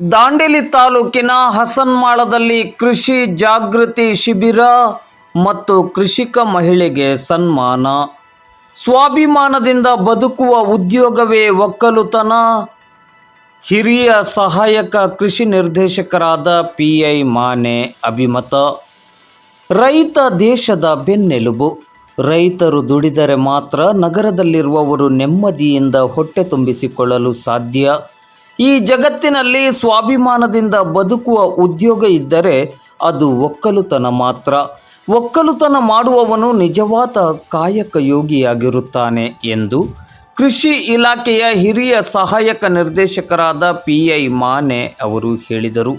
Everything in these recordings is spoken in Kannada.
ದಾಂಡೇಲಿ ತಾಲೂಕಿನ ಹಸನ್ಮಾಳದಲ್ಲಿ ಕೃಷಿ ಜಾಗೃತಿ ಶಿಬಿರ ಮತ್ತು ಕೃಷಿಕ ಮಹಿಳೆಗೆ ಸನ್ಮಾನ. ಸ್ವಾಭಿಮಾನದಿಂದ ಬದುಕುವ ಉದ್ಯೋಗವೇ ಒಕ್ಕಲುತನ. ಹಿರಿಯ ಸಹಾಯಕ ಕೃಷಿ ನಿರ್ದೇಶಕರಾದ ಪಿ ಐ ಮಾನೆ ಅಭಿಮತ. ರೈತ ದೇಶದ ಬೆನ್ನೆಲುಬು. ರೈತರು ದುಡಿದರೆ ಮಾತ್ರ ನಗರದಲ್ಲಿರುವವರು ನೆಮ್ಮದಿಯಿಂದ ಹೊಟ್ಟೆ ತುಂಬಿಸಿಕೊಳ್ಳಲು ಸಾಧ್ಯ. ಈ ಜಗತ್ತಿನಲ್ಲಿ ಸ್ವಾಭಿಮಾನದಿಂದ ಬದುಕುವ ಉದ್ಯೋಗ ಇದ್ದರೆ ಅದು ಒಕ್ಕಲುತನ ಮಾತ್ರ. ಒಕ್ಕಲುತನ ಮಾಡುವವನು ನಿಜವಾದ ಕಾಯಕ ಯೋಗಿಯಾಗಿರುತ್ತಾನೆ ಎಂದು ಕೃಷಿ ಇಲಾಖೆಯ ಹಿರಿಯ ಸಹಾಯಕ ನಿರ್ದೇಶಕರಾದ ಪಿ ಐ ಮಾನೆ ಅವರು ಹೇಳಿದರು.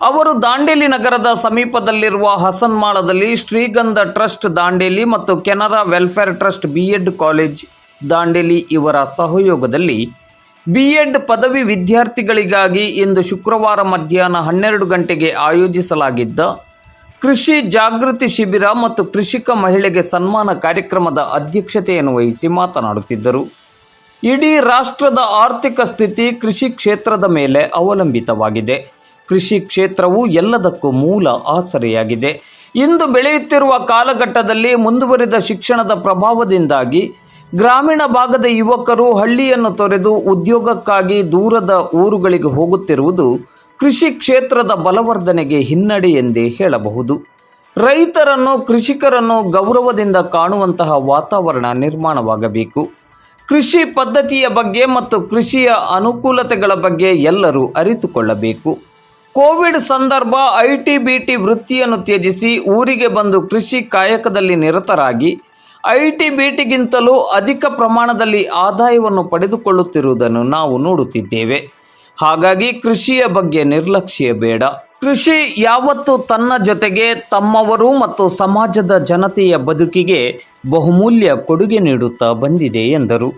ಅವರು ದಾಂಡೇಲಿ ನಗರದ ಸಮೀಪದಲ್ಲಿರುವ ಹಸನ್ಮಾಳದಲ್ಲಿ ಶ್ರೀಗಂಧ ಟ್ರಸ್ಟ್ ದಾಂಡೇಲಿ ಮತ್ತು Canara welfare trust B Ed college Dandeli ಇವರ ಸಹಯೋಗದಲ್ಲಿ ಬಿ ಎಡ್ ಪದವಿ ವಿದ್ಯಾರ್ಥಿಗಳಿಗಾಗಿ ಇಂದು ಶುಕ್ರವಾರ ಮಧ್ಯಾಹ್ನ ಹನ್ನೆರಡು ಗಂಟೆಗೆ ಆಯೋಜಿಸಲಾಗಿದ್ದ ಕೃಷಿ ಜಾಗೃತಿ ಶಿಬಿರ ಮತ್ತು ಕೃಷಿಕ ಮಹಿಳೆಗೆ ಸನ್ಮಾನ ಕಾರ್ಯಕ್ರಮದ ಅಧ್ಯಕ್ಷತೆಯನ್ನು ವಹಿಸಿ ಮಾತನಾಡುತ್ತಿದ್ದರು. ಇಡೀ ರಾಷ್ಟ್ರದ ಆರ್ಥಿಕ ಸ್ಥಿತಿ ಕೃಷಿ ಕ್ಷೇತ್ರದ ಮೇಲೆ ಅವಲಂಬಿತವಾಗಿದೆ. ಕೃಷಿ ಕ್ಷೇತ್ರವು ಎಲ್ಲದಕ್ಕೂ ಮೂಲ ಆಸರೆಯಾಗಿದೆ. ಇಂದು ಬೆಳೆಯುತ್ತಿರುವ ಕಾಲಘಟ್ಟದಲ್ಲಿ ಮುಂದುವರಿದ ಶಿಕ್ಷಣದ ಪ್ರಭಾವದಿಂದಾಗಿ ಗ್ರಾಮೀಣ ಭಾಗದ ಯುವಕರು ಹಳ್ಳಿಯನ್ನು ತೊರೆದು ಉದ್ಯೋಗಕ್ಕಾಗಿ ದೂರದ ಊರುಗಳಿಗೆ ಹೋಗುತ್ತಿರುವುದು ಕೃಷಿ ಕ್ಷೇತ್ರದ ಬಲವರ್ಧನೆಗೆ ಹಿನ್ನಡೆ ಎಂದೇ ಹೇಳಬಹುದು. ರೈತರನ್ನು, ಕೃಷಿಕರನ್ನು ಗೌರವದಿಂದ ಕಾಣುವಂತಹ ವಾತಾವರಣ ನಿರ್ಮಾಣವಾಗಬೇಕು. ಕೃಷಿ ಪದ್ಧತಿಯ ಬಗ್ಗೆ ಮತ್ತು ಕೃಷಿಯ ಅನುಕೂಲತೆಗಳ ಬಗ್ಗೆ ಎಲ್ಲರೂ ಅರಿತುಕೊಳ್ಳಬೇಕು. ಕೋವಿಡ್ ಸಂದರ್ಭ ಐಟಿ ಬಿಟಿ ವೃತ್ತಿಯನ್ನು ತ್ಯಜಿಸಿ ಊರಿಗೆ ಬಂದು ಕೃಷಿ ಕಾಯಕದಲ್ಲಿ ನಿರತರಾಗಿ ಐ ಟಿ ಬಿ ಟಿಗಿಂತಲೂ ಅಧಿಕ ಪ್ರಮಾಣದಲ್ಲಿ ಆದಾಯವನ್ನು ಪಡೆದುಕೊಳ್ಳುತ್ತಿರುವುದನ್ನು ನಾವು ನೋಡುತ್ತಿದ್ದೇವೆ. ಹಾಗಾಗಿ ಕೃಷಿಯ ಬಗ್ಗೆ ನಿರ್ಲಕ್ಷ್ಯ ಬೇಡ. ಕೃಷಿ ಯಾವತ್ತು ತನ್ನ ಜೊತೆಗೆ ತಮ್ಮವರು ಮತ್ತು ಸಮಾಜದ ಜನತೆಯ ಬದುಕಿಗೆ ಬಹುಮೂಲ್ಯ ಕೊಡುಗೆ ನೀಡುತ್ತಾ ಬಂದಿದೆ ಎಂದರು.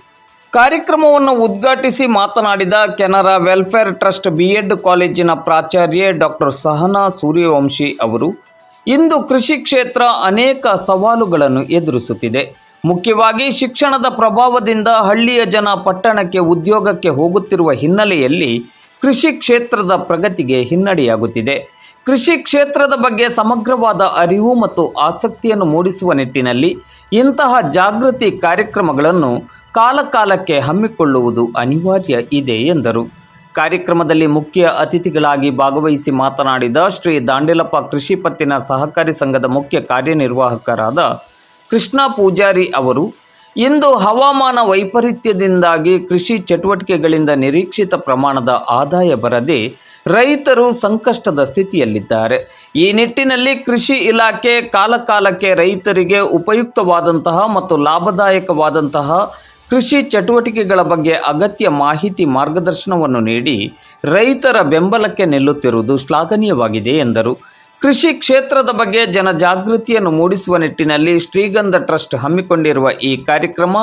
ಕಾರ್ಯಕ್ರಮವನ್ನು ಉದ್ಘಾಟಿಸಿ ಮಾತನಾಡಿದ Canara welfare trust B Ed ಕಾಲೇಜಿನ ಪ್ರಾಚಾರ್ಯ ಡಾಕ್ಟರ್ ಸಹನಾ ಸೂರ್ಯವಂಶಿ ಅವರು. ಇಂದು ಕೃಷಿ ಕ್ಷೇತ್ರ ಅನೇಕ ಸವಾಲುಗಳನ್ನು ಎದುರಿಸುತ್ತಿದೆ. ಮುಖ್ಯವಾಗಿ ಶಿಕ್ಷಣದ ಪ್ರಭಾವದಿಂದ ಹಳ್ಳಿಯ ಜನ ಪಟ್ಟಣಕ್ಕೆ, ಉದ್ಯೋಗಕ್ಕೆ ಹೋಗುತ್ತಿರುವ ಹಿನ್ನೆಲೆಯಲ್ಲಿ ಕೃಷಿ ಕ್ಷೇತ್ರದ ಪ್ರಗತಿಗೆ ಹಿನ್ನಡೆಯಾಗುತ್ತಿದೆ. ಕೃಷಿ ಕ್ಷೇತ್ರದ ಬಗ್ಗೆ ಸಮಗ್ರವಾದ ಅರಿವು ಮತ್ತು ಆಸಕ್ತಿಯನ್ನು ಮೂಡಿಸುವ ನಿಟ್ಟಿನಲ್ಲಿ ಇಂತಹ ಜಾಗೃತಿ ಕಾರ್ಯಕ್ರಮಗಳನ್ನು ಕಾಲಕಾಲಕ್ಕೆ ಹಮ್ಮಿಕೊಳ್ಳುವುದು ಅನಿವಾರ್ಯ ಇದೆ ಎಂದರು. ಕಾರ್ಯಕ್ರಮದಲ್ಲಿ ಮುಖ್ಯ ಅತಿಥಿಗಳಾಗಿ ಭಾಗವಹಿಸಿ ಮಾತನಾಡಿದ ಶ್ರೀ ದಾಂಡೇಲಪ್ಪ ಕೃಷಿ ಪತ್ತಿನ ಸಹಕಾರಿ ಸಂಘದ ಮುಖ್ಯ ಕಾರ್ಯನಿರ್ವಾಹಕರಾದ ಕೃಷ್ಣ ಪೂಜಾರಿ ಅವರು, ಇಂದು ಹವಾಮಾನ ವೈಪರೀತ್ಯದಿಂದಾಗಿ ಕೃಷಿ ಚಟುವಟಿಕೆಗಳಿಂದ ನಿರೀಕ್ಷಿತ ಪ್ರಮಾಣದ ಆದಾಯ ಬರದೆ ರೈತರು ಸಂಕಷ್ಟದ ಸ್ಥಿತಿಯಲ್ಲಿದ್ದಾರೆ. ಈ ನಿಟ್ಟಿನಲ್ಲಿ ಕೃಷಿ ಇಲಾಖೆ ಕಾಲಕಾಲಕ್ಕೆ ರೈತರಿಗೆ ಉಪಯುಕ್ತವಾದಂತಹ ಮತ್ತು ಲಾಭದಾಯಕವಾದಂತಹ ಕೃಷಿ ಚಟುವಟಿಕೆಗಳ ಬಗ್ಗೆ ಅಗತ್ಯ ಮಾಹಿತಿ ಮಾರ್ಗದರ್ಶನವನ್ನು ನೀಡಿ ರೈತರ ಬೆಂಬಲಕ್ಕೆ ನಿಲ್ಲುತ್ತಿರುವುದು ಶ್ಲಾಘನೀಯವಾಗಿದೆ ಎಂದರು. ಕೃಷಿ ಕ್ಷೇತ್ರದ ಬಗ್ಗೆ ಜನಜಾಗೃತಿಯನ್ನು ಮೂಡಿಸುವ ನಿಟ್ಟಿನಲ್ಲಿ ಶ್ರೀಗಂಧ ಟ್ರಸ್ಟ್ ಹಮ್ಮಿಕೊಂಡಿರುವ ಈ ಕಾರ್ಯಕ್ರಮ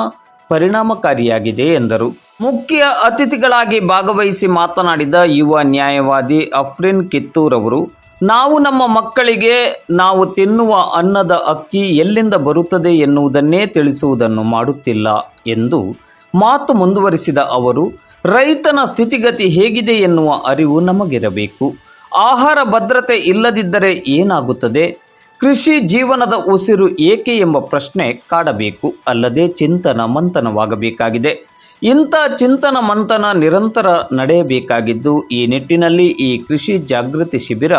ಪರಿಣಾಮಕಾರಿಯಾಗಿದೆ ಎಂದರು. ಮುಖ್ಯ ಅತಿಥಿಗಳಾಗಿ ಭಾಗವಹಿಸಿ ಮಾತನಾಡಿದ ಯುವ ನ್ಯಾಯವಾದಿ ಅಫ್ರಿನ್ ಕಿತ್ತೂರ್ ಅವರು ನಾವು ನಮ್ಮ ಮಕ್ಕಳಿಗೆ ನಾವು ತಿನ್ನುವ ಅನ್ನದ ಅಕ್ಕಿ ಎಲ್ಲಿಂದ ಬರುತ್ತದೆ ಎನ್ನುವುದನ್ನೇ ತಿಳಿಸುವುದನ್ನು ಮಾಡುತ್ತಿಲ್ಲ ಎಂದು ಮಾತು ಮುಂದುವರಿಸಿದ ಅವರು, ರೈತನ ಸ್ಥಿತಿಗತಿ ಹೇಗಿದೆ ಎನ್ನುವ ಅರಿವು ನಮಗಿರಬೇಕು. ಆಹಾರ ಭದ್ರತೆ ಇಲ್ಲದಿದ್ದರೆ ಏನಾಗುತ್ತದೆ? ಕೃಷಿ ಜೀವನದ ಉಸಿರು ಏಕೆ ಎಂಬ ಪ್ರಶ್ನೆ ಕಾಡಬೇಕು. ಅಲ್ಲದೆ ಚಿಂತನ ಮಂಥನವಾಗಬೇಕಾಗಿದೆ. ಇಂಥ ಚಿಂತನ ಮಂಥನ ನಿರಂತರ ನಡೆಯಬೇಕಾಗಿದ್ದು, ಈ ನಿಟ್ಟಿನಲ್ಲಿ ಈ ಕೃಷಿ ಜಾಗೃತಿ ಶಿಬಿರ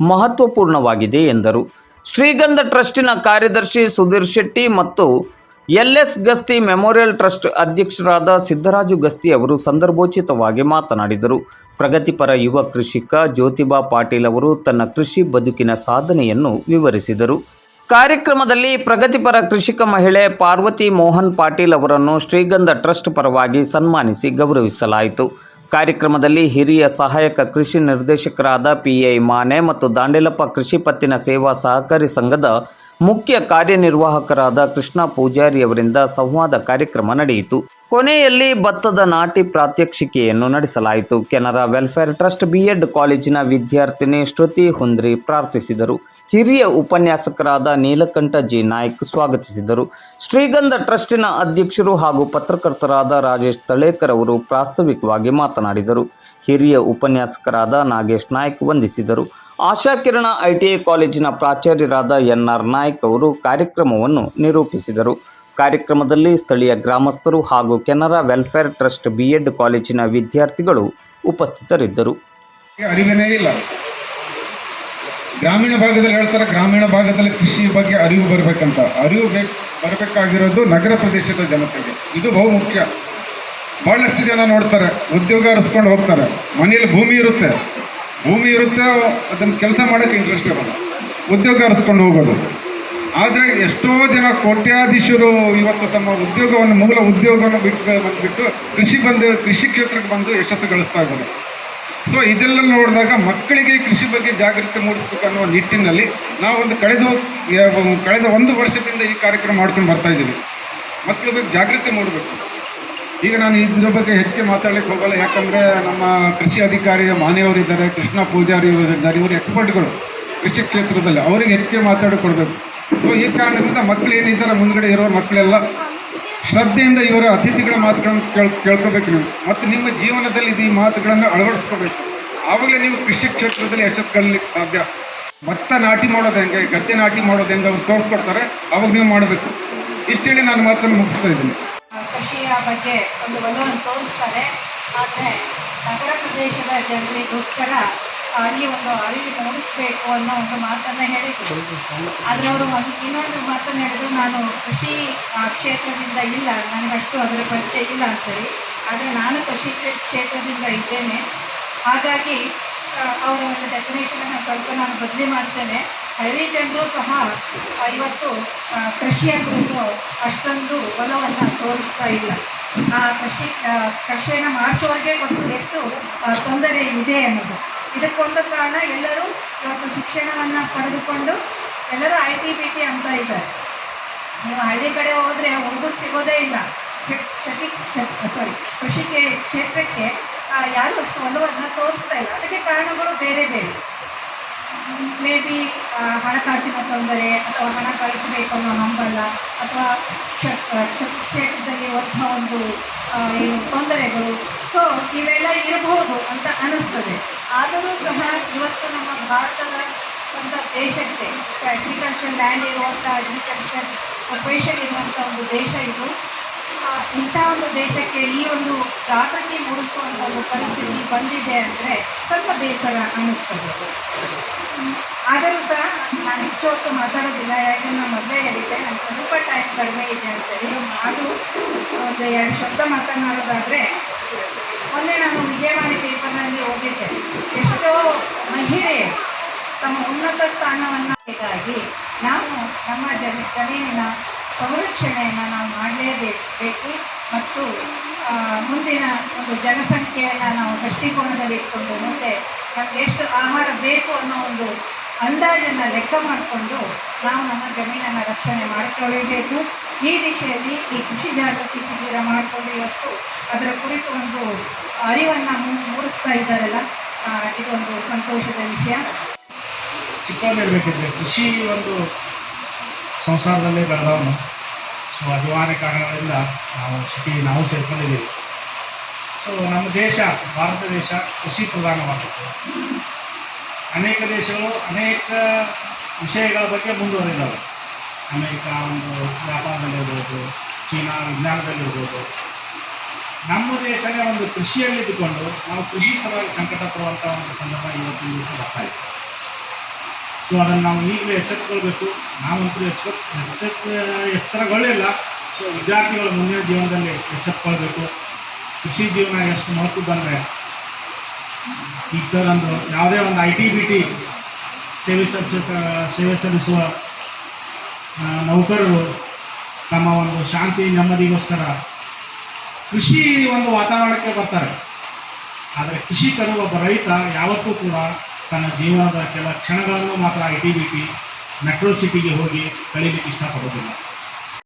ಮಹತ್ವಪೂರ್ಣವಾಗಿದೆ ಎಂದರು. ಶ್ರೀಗಂಧ ಟ್ರಸ್ಟಿನ ಕಾರ್ಯದರ್ಶಿ ಸುಧೀರ್ ಶೆಟ್ಟಿ ಮತ್ತು L S Gasti memorial trust ಅಧ್ಯಕ್ಷರಾದ ಸಿದ್ದರಾಜು ಗಸ್ತಿ ಅವರು ಸಂದರ್ಭೋಚಿತವಾಗಿ ಮಾತನಾಡಿದರು. ಪ್ರಗತಿಪರ ಯುವ ಕೃಷಿಕ ಜ್ಯೋತಿಬಾ ಪಾಟೀಲ್ ಅವರು ತನ್ನ ಕೃಷಿ ಬದುಕಿನ ಸಾಧನೆಯನ್ನು ವಿವರಿಸಿದರು. ಕಾರ್ಯಕ್ರಮದಲ್ಲಿ ಪ್ರಗತಿಪರ ಕೃಷಿಕ ಮಹಿಳೆ ಪಾರ್ವತಿ ಮೋಹನ್ ಪಾಟೀಲ್ ಅವರನ್ನು ಶ್ರೀಗಂಧ ಟ್ರಸ್ಟ್ ಪರವಾಗಿ ಸನ್ಮಾನಿಸಿ ಗೌರವಿಸಲಾಯಿತು. ಕಾರ್ಯಕ್ರಮದಲ್ಲಿ ಹಿರಿಯ ಸಹಾಯಕ ಕೃಷಿ ನಿರ್ದೇಶಕರಾದ ಪಿಐ ಮಾನೆ ಮತ್ತು ದಾಂಡೇಲಪ್ಪ ಕೃಷಿ ಪತ್ತಿನ ಸೇವಾ ಸಹಕಾರಿ ಸಂಘದ ಮುಖ್ಯ ಕಾರ್ಯನಿರ್ವಾಹಕರಾದ ಕೃಷ್ಣ ಪೂಜಾರಿ ಅವರಿಂದ ಸಂವಾದ ಕಾರ್ಯಕ್ರಮ ನಡೆಯಿತು. ಕೊನೆಯಲ್ಲಿ ಭತ್ತದ ನಾಟಿ ಪ್ರಾತ್ಯಕ್ಷಿಕೆಯನ್ನು ನಡೆಸಲಾಯಿತು. ಕೆನರಾ ವೆಲ್ಫೇರ್ ಟ್ರಸ್ಟ್ ಬಿಎಡ್ ಕಾಲೇಜಿನ ವಿದ್ಯಾರ್ಥಿನಿ ಶ್ರುತಿ ಹುಂದ್ರಿ ಪ್ರಾರ್ಥಿಸಿದರು. ಹಿರಿಯ ಉಪನ್ಯಾಸಕರಾದ ನೀಲಕಂಠ ಜಿ ನಾಯ್ಕ್ ಸ್ವಾಗತಿಸಿದರು. ಶ್ರೀಗಂಧ ಟ್ರಸ್ಟಿನ ಅಧ್ಯಕ್ಷರು ಹಾಗೂ ಪತ್ರಕರ್ತರಾದ ರಾಜೇಶ್ ತಳೇಕರ್ ಅವರು ಪ್ರಾಸ್ತಾವಿಕವಾಗಿ ಮಾತನಾಡಿದರು. ಹಿರಿಯ ಉಪನ್ಯಾಸಕರಾದ ನಾಗೇಶ್ ನಾಯ್ಕ್ ವಂದಿಸಿದರು. ಆಶಾಕಿರಣ ಐಟಿಐ ಕಾಲೇಜಿನ ಪ್ರಾಚಾರ್ಯರಾದ ಎನ್ ಆರ್ ನಾಯ್ಕ್ ಅವರು ಕಾರ್ಯಕ್ರಮವನ್ನು ನಿರೂಪಿಸಿದರು. ಕಾರ್ಯಕ್ರಮದಲ್ಲಿ ಸ್ಥಳೀಯ ಗ್ರಾಮಸ್ಥರು ಹಾಗೂ ಕೆನರಾ ವೆಲ್ಫೇರ್ ಟ್ರಸ್ಟ್ ಬಿಎಡ್ ಕಾಲೇಜಿನ ವಿದ್ಯಾರ್ಥಿಗಳು ಉಪಸ್ಥಿತರಿದ್ದರು. ಗ್ರಾಮೀಣ ಭಾಗದಲ್ಲಿ ಹೇಳ್ತಾರೆ, ಗ್ರಾಮೀಣ ಭಾಗದಲ್ಲಿ ಕೃಷಿ ಬಗ್ಗೆ ಅರಿವು ಬರಬೇಕಂತ. ಅರಿವು ಬೇಕು ಬರಬೇಕಾಗಿರೋದು ನಗರ ಪ್ರದೇಶದ ಜನತೆಗೆ. ಇದು ಬಹು ಮುಖ್ಯ. ಬಹಳಷ್ಟು ಜನ ನೋಡ್ತಾರೆ, ಉದ್ಯೋಗ ಅರಿಸ್ಕೊಂಡು ಹೋಗ್ತಾರೆ. ಮನೆಯಲ್ಲಿ ಭೂಮಿ ಇರುತ್ತೆ. ಭೂಮಿ ಇರುತ್ತೆ ಅದನ್ನು ಕೆಲಸ ಮಾಡೋಕ್ಕೆ ಇಂಟ್ರೆಸ್ಟ್ ಇರಲ್ಲ. ಉದ್ಯೋಗ ಅರಿಸ್ಕೊಂಡು ಹೋಗೋದು. ಆದರೆ ಎಷ್ಟೋ ಜನ ಕೋಟ್ಯಾಧೀಶರು ಇವತ್ತು ತಮ್ಮ ಉದ್ಯೋಗವನ್ನು, ಮೂಲ ಉದ್ಯೋಗವನ್ನು ಬಿಟ್ಟು ಬಂದುಬಿಟ್ಟು ಕೃಷಿ ಬಂದು ಕೃಷಿ ಕ್ಷೇತ್ರಕ್ಕೆ ಬಂದು ಯಶಸ್ಸು ಗಳಿಸ್ತಾ ಇದ್ದಾರೆ. ಸೊ ಇದೆಲ್ಲ ನೋಡಿದಾಗ ಮಕ್ಕಳಿಗೆ ಕೃಷಿ ಬಗ್ಗೆ ಜಾಗೃತಿ ಮೂಡಿಸಬೇಕು ಅನ್ನೋ ನಿಟ್ಟಿನಲ್ಲಿ ನಾವೊಂದು ಕಳೆದ ಕಳೆದ ಒಂದು ವರ್ಷದಿಂದ ಈ ಕಾರ್ಯಕ್ರಮ ಮಾಡ್ಕೊಂಡು ಬರ್ತಾ ಇದ್ದೀವಿ. ಮಕ್ಕಳ ಬಗ್ಗೆ ಜಾಗೃತಿ ಮೂಡಬೇಕು. ಈಗ ನಾನು ಇದ್ರ ಬಗ್ಗೆ ಹೆಚ್ಚು ಮಾತಾಡಲಿಕ್ಕೆ ಹೋಗಲ್ಲ. ಯಾಕಂದರೆ ನಮ್ಮ ಕೃಷಿ ಅಧಿಕಾರಿ ಮಾನ್ಯವರಿದ್ದಾರೆ ಕೃಷ್ಣ ಪೂಜಾರಿ ಇದ್ದಾರೆ. ಇವರು ಎಕ್ಸ್ಪರ್ಟ್ಗಳು ಕೃಷಿ ಕ್ಷೇತ್ರದಲ್ಲಿ. ಅವರಿಗೆ ಹೆಚ್ಚಿಗೆ ಮಾತಾಡಿಕೊಡ್ಬೇಕು ಸೊ ಈ ಕಾರಣದಿಂದ ಮಕ್ಕಳು ಏನಿದ್ದಾರೆ, ಮುಂದ್ಗಡೆ ಇರೋ ಮಕ್ಕಳೆಲ್ಲ ಶ್ರದ್ಧೆಯಿಂದ ಇವರ ಅತಿಥಿಗಳ ಮಾತುಗಳನ್ನು ಕೇಳ್, ಕೇಳ್ಕೋಬೇಕು ನೀವು. ಮತ್ತು ನಿಮ್ಮ ಜೀವನದಲ್ಲಿ ಇದು ಈ ಮಾತುಗಳನ್ನು ಅಳವಡಿಸ್ಕೋಬೇಕು. ಆವಾಗಲೇ ನೀವು ಕೃಷಿ ಕ್ಷೇತ್ರದಲ್ಲಿ ಯಶಸ್ಸುಗೊಳ್ಳಿಕ್ಕೆ ಸಾಧ್ಯ. ಭತ್ತ ನಾಟಿ ಮಾಡೋದು ಹೆಂಗೆ, ಗದ್ದೆ ನಾಟಿ ಮಾಡೋದು ಹೆಂಗೆ ಅವ್ರು ತೋರಿಸ್ಕೊಡ್ತಾರೆ ಅವಾಗ ನೀವು ಮಾಡಬೇಕು. ಇಷ್ಟು ಹೇಳಿ ನಾನು ಮಾತನ್ನು ಮುಗಿಸ್ತಾ ಇದ್ದೀನಿ. ಕೃಷಿಯ ಬಗ್ಗೆ ಒಂದು ಒಲವನ್ನು ತೋರಿಸ್ತಾರೆ. ಆದರೆ ನಗರ ಪ್ರದೇಶದ ಜನರಿಗೋಸ್ಕರ ಅಲ್ಲಿ ಒಂದು ಅರಿವು ಮೂಡಿಸಬೇಕು ಅನ್ನೋ ಒಂದು ಮಾತನ್ನು ಹೇಳಿದ್ರು. ಆದರೆ ಅವರು ಒಂದು ಇನ್ನೊಂದು ಮಾತನ್ನು ಹೇಳಿದ್ರು, ನಾನು ಕೃಷಿ ಕ್ಷೇತ್ರದಿಂದ ಇಲ್ಲ, ನನಗಷ್ಟು ಅದರ ಪರಿಚಯ ಇಲ್ಲ ಅಂತೇಳಿ. ಆದರೆ ನಾನು ಕೃಷಿ ಕ್ಷೇತ್ರದಿಂದ ಇದ್ದೇನೆ. ಹಾಗಾಗಿ ಅವರ ಒಂದು ಡೆಫಿನೇಷನನ್ನು ಸ್ವಲ್ಪ ನಾನು ಬದಲಿ ಮಾಡ್ತೇನೆ. ಹಳ್ಳಿ ಜನರು ಸಹ ಇವತ್ತು ಕೃಷಿಯ ಕುರಿತು ಅಷ್ಟೊಂದು ಒಲವನ್ನು ತೋರಿಸ್ತಾ ಇಲ್ಲ. ಆ, ಕೃಷಿ ಕೃಷಿಯನ್ನು ಮಾಡಿಸೋರಿಗೆ ಗೊತ್ತು ಎಷ್ಟು ತೊಂದರೆ ಇದೆ ಅನ್ನೋದು. ಇದಕ್ಕೊಂದು ಕಾರಣ ಎಲ್ಲರೂ ಇವತ್ತು ಶಿಕ್ಷಣವನ್ನು ಪಡೆದುಕೊಂಡು ಎಲ್ಲರೂ ಐ ಟಿ ಬಿ ಟಿ ಅಂತ ಇದ್ದಾರೆ. ನೀವು ಹಳ್ಳಿ ಕಡೆ ಹೋದರೆ ಒಂದೂ ಸಿಗೋದೇ ಇಲ್ಲ. ಸಾರಿ ಕೃಷಿಗೆ ಕ್ಷೇತ್ರಕ್ಕೆ ಯಾರು ಅಷ್ಟು ಒಲವನ್ನು ತೋರಿಸ್ತಾ ಇಲ್ಲ. ಅದಕ್ಕೆ ಕಾರಣಗಳು ಬೇರೆ ಬೇರೆ. ಮೇ ಬಿ ಹಣಕಾಸಿನ ತೊಂದರೆ ಅಥವಾ ಹಣ ಕಳಿಸಬೇಕು ಅನ್ನೋ ಹಂಬಲ ಅಥವಾ ಕ್ಷ- ಕ್ಷ- ಕ್ಷೇತ್ರದಲ್ಲಿ ಹೊಸ ಒಂದು ಏನು ತೊಂದರೆಗಳು. ಸೊ ಇವೆಲ್ಲ ಇರಬಹುದು ಅಂತ ಅನ್ನಿಸ್ತದೆ ಆದರೂ ಸಹ ಇವತ್ತು ನಮ್ಮ ಭಾರತದ ಸ್ವಂತ ದೇಶಕ್ಕೆ ಅಗ್ರಿಕಲ್ಚರ್ ಲ್ಯಾಂಡ್ ಇರುವಂಥ ಅಗ್ರಿಕಲ್ಚರ್ ಪ್ರೊಫೆಷನ್ ಇರುವಂಥ ಒಂದು ದೇಶ ಇದು. ಇಂಥ ಒಂದು ದೇಶಕ್ಕೆ ಈ ಒಂದು ಜಾಗೃತಿ ಮೂಡಿಸುವಂಥ ಒಂದು ಪರಿಸ್ಥಿತಿ ಬಂದಿದೆ ಅಂದರೆ ಸ್ವಲ್ಪ ಬೇಸರ ಅನ್ನಿಸ್ತದೆ. ಆದರೂ ಸಹ ನಾನು ಹೆಚ್ಚು ಹೊತ್ತು ಮಾತಾಡೋದಿಲ್ಲ, ಯಾಕೆಂದ್ರೆ ನಾನು ಮೊದಲೇ ಹೇಳಿದ್ದೆ ನನಗೆ ಸ್ವಲ್ಪ ಟೈಮ್ ಕಡಿಮೆ ಇದೆ ಅಂತೇಳಿ ಅದು ಒಂದು ಎರಡು ಶಬ್ದ ಮಾತನಾಡೋದಾದರೆ ಮೊನ್ನೆ ನಾನು ವಿಜಯವಾಣಿ ಪೇಪರ್ನಲ್ಲಿ ಓದಿದ್ದೆ. ಎಷ್ಟೋ ಮಹಿಳೆ ತಮ್ಮ ಉನ್ನತ ಸ್ಥಾನವನ್ನು ಹೀಗಾಗಿ ನಾವು ನಮ್ಮ ಜನ ಜಮೀನಿನ ಸಂರಕ್ಷಣೆಯನ್ನು ನಾವು ಮಾಡಲೇಬೇಕು ಮತ್ತು ಮುಂದಿನ ಒಂದು ಜನಸಂಖ್ಯೆಯನ್ನು ನಾವು ದೃಷ್ಟಿಕೋನದಲ್ಲಿ ಇಟ್ಕೊಂಡು ಮುಂದೆ ನಮಗೆ ಎಷ್ಟು ಆಹಾರ ಬೇಕು ಅನ್ನೋ ಒಂದು ಅಂದಾಜನ್ನು ಲೆಕ್ಕ ಮಾಡಿಕೊಂಡು ನಾವು ನಮ್ಮ ಜಮೀನನ್ನು ರಕ್ಷಣೆ ಮಾಡಿಕೊಳ್ಳಬೇಕು ಈ ದಿಶೆಯಲ್ಲಿ ಈ ಕೃಷಿ ಜಾಗೃತಿ ಶಿಬಿರ ಮಾಡಿಕೊಂಡು ಅದರ ಕುರಿತು ಒಂದು ಅರಿವನ್ನು ಮೂಡಿಸ್ತಾ ಇದ್ದಾರಲ್ಲ ಇದೊಂದು ಸಂತೋಷದ ವಿಷಯ. ಚಿಕ್ಕವನಿರ್ಬೇಕಿದ್ರೆ ಕೃಷಿ ಒಂದು ಸಂಸಾರದಲ್ಲೇ ಬೆಳೆದವನು. ಸೊ ಅನಿವಾರ್ಯ ಕಾರಣಗಳಿಂದ ನಾವು ಸಿಟಿ ನಾವು ಸೇರ್ಕೊಂಡಿದ್ದೀವಿ. ಸೊ ನಮ್ಮ ದೇಶ, ಭಾರತ ದೇಶ ಕೃಷಿ ಪ್ರಧಾನವಾಗುತ್ತೆ ಅನೇಕ ದೇಶಗಳು ಅನೇಕ ವಿಷಯಗಳ ಬಗ್ಗೆ ಮುಂದುವರೆದವು. ಅನೇಕ ಒಂದು ವ್ಯಾಪಾರದಲ್ಲಿರ್ಬೋದು ಚೀನಾ ವಿಜ್ಞಾನದಲ್ಲಿರ್ಬೋದು ನಮ್ಮ ದೇಶನೇ ಒಂದು ಕೃಷಿಯಲ್ಲಿದ್ದುಕೊಂಡು ನಾವು ಕೃಷಿ ಸಲುವಾಗಿ ಸಂಕಟ ಪಡುವಂಥ ಒಂದು ಸಂದರ್ಭ ಇವತ್ತಿನ ದಿವಸ ಬರ್ತಾ ಇದೆ. ಸೊ ಅದನ್ನು ನಾವು ಈಗಲೂ ಎಚ್ಚೆತ್ತುಕೊಳ್ಬೇಕು. ನಾವಂತೂ ಎಚ್ಚ ಎಚ್ಚೆತ್ತ ಎಚ್ಚರಗೊಳ್ಳಿಲ್ಲ. ಸೊ ವಿದ್ಯಾರ್ಥಿಗಳು ಮುಂದಿನ ಜೀವನದಲ್ಲಿ ಎಚ್ಚೆತ್ತುಕೊಳ್ಬೇಕು. ಕೃಷಿ ಜೀವನ ಎಷ್ಟು ಮಹತ್ವದಂದರೆ ಈಗ ಸರ್ ಒಂದು ಯಾವುದೇ ಒಂದು ಐ ಟಿ ಬಿ ಟಿ ಸೇವೆ ಸಲ್ಲಿಸ ಸೇವೆ ಸಲ್ಲಿಸುವ ನೌಕರರು ತಮ್ಮ ಒಂದು ಶಾಂತಿ, ನೆಮ್ಮದಿಗೋಸ್ಕರ ಕೃಷಿ ಒಂದು ವಾತಾವರಣಕ್ಕೆ ಬರ್ತಾರೆ. ಆದರೆ ಕೃಷಿಕರು ಒಬ್ಬ ರೈತ ಯಾವತ್ತೂ ಕೂಡ ತನ್ನ ಜೀವನದ ಕೆಲ ಕ್ಷಣಗಳನ್ನು ಮಾತ್ರ I T B T metro ಸಿಟಿಗೆ ಹೋಗಿ ಕಳೀಲಿಕ್ಕೆ ಇಷ್ಟಪಡೋದಿಲ್ಲ